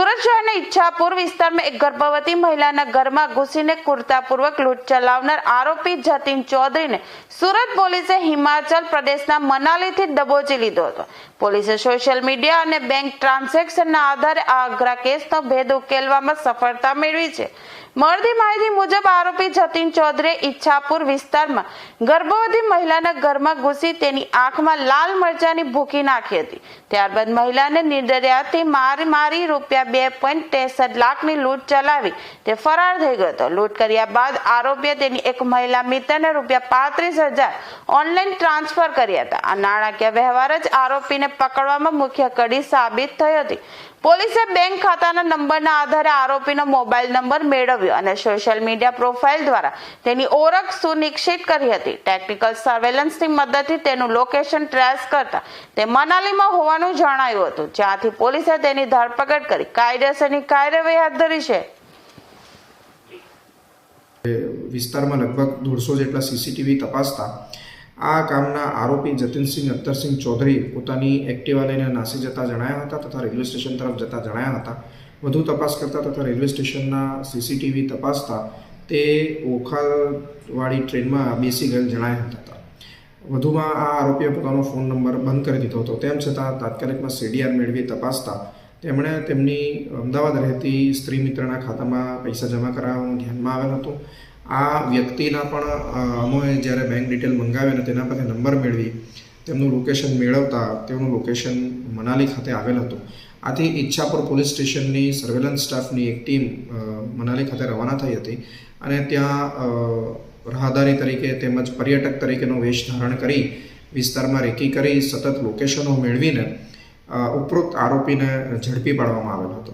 ઈચ્છાપુર વિસ્તારમાં એક ગર્ભવતી મહિલાના ઘરમાં ઘૂસીને કુર્તાપૂર્વક લૂંટ ચલાવનાર આરોપી જતીન ચૌધરીને સુરત પોલીસે હિમાચલ પ્રદેશના મનાલીથી દબોચી લીધો હતો. પોલીસે સોશિયલ મીડિયા અને બેંક ટ્રાન્ઝેક્શનના આધારે આ અઘરા કેસનો ભેદ ઉકેલવામાં સફળતા મેળવી છે. મળતી માહિતી મુજબ આરોપી જતીન ચૌધરીએ ઈચ્છાપુર વિસ્તારમાં ગર્ભવતી મહિલાના ઘરમાં ઘૂસી તેની આંખમાં લાલ મરચાની ભૂકી નાખી હતી. ત્યારબાદ મહિલાને નિર્દયાથી મારી મારી રૂપિયા બે પોઈન્ટ ત્રેસઠ લાખની લૂંટ ચલાવી તે ફરાર થઈ ગયો હતો. લૂંટ કર્યા બાદ આરોપીએ તેની એક મહિલા મિત્રને રૂપિયા પાંત્રીસ હજાર ઓનલાઈન ટ્રાન્સફર કર્યા હતા. આ નાણાકીય વ્યવહાર જ આરોપીને પકડવામાં મુખ્ય કડી સાબિત થઈ હતી. પોલીસે બેંક ખાતાના નંબરના આધારે આરોપીનો મોબાઈલ નંબર મેળવ્યો અને સોશિયલ મીડિયા પ્રોફાઇલ દ્વારા તેની ઓળખ સુનિશ્ચિત કરી હતી. ટેકનિકલ સર્વેલન્સની મદદથી તેનું લોકેશન ટ્રેસ કરતા તે મનાલીમાં હોવાનું જણાયું હતું. જ્યાંથી પોલીસે તેની ધરપકડ કરી કાયદેસરની કાર્યવાહી હાથ ધરી છે. વિસ્તારમાં લગભગ દોઢસો જેટલા સીસીટીવી તપાસતા આ કામના આરોપી જતીનસિંહ અખ્તરસિંહ ચૌધરી પોતાની એક્ટિવા લઈને નાસી જતા જણાયા હતા તથા રેલવે સ્ટેશન તરફ જતા જણાયા હતા. વધુ તપાસ કરતા તથા રેલવે સ્ટેશનના સીસીટીવી તપાસતા તે ઓખાવાળી ટ્રેનમાં બેસી ગયેલ જણાયા હતા વધુમાં આ આરોપીએ પોતાનો ફોન નંબર બંધ કરી દીધો હતો. તેમ છતાં તાત્કાલિકમાં સીડીઆર મેળવી તપાસતા તેમણે તેમની અમદાવાદ રહેતી સ્ત્રી મિત્રના ખાતામાં પૈસા જમા કરાવવાનું ધ્યાનમાં આવેલ હતું. આ વ્યક્તિના પણ અમે જ્યારે બેંક ડિટેલ મંગાવી અને તેના પાસે નંબર મેળવી, તેમનું લોકેશન મેળવતા તેમનું લોકેશન મનાલી ખાતે આવેલ હતું. આથી ઈચ્છાપુર પોલીસ સ્ટેશનની સર્વેલન્સ સ્ટાફની એક ટીમ મનાલી ખાતે રવાના થઈ હતી અને ત્યાં રાહદારી તરીકે તેમજ પર્યટક તરીકેનો વેશ ધારણ કરી, વિસ્તારમાં રેકી કરી સતત લોકેશનો મેળવીને ઉપરોક્ત આરોપીને ઝડપી પાડવામાં આવેલો હતો.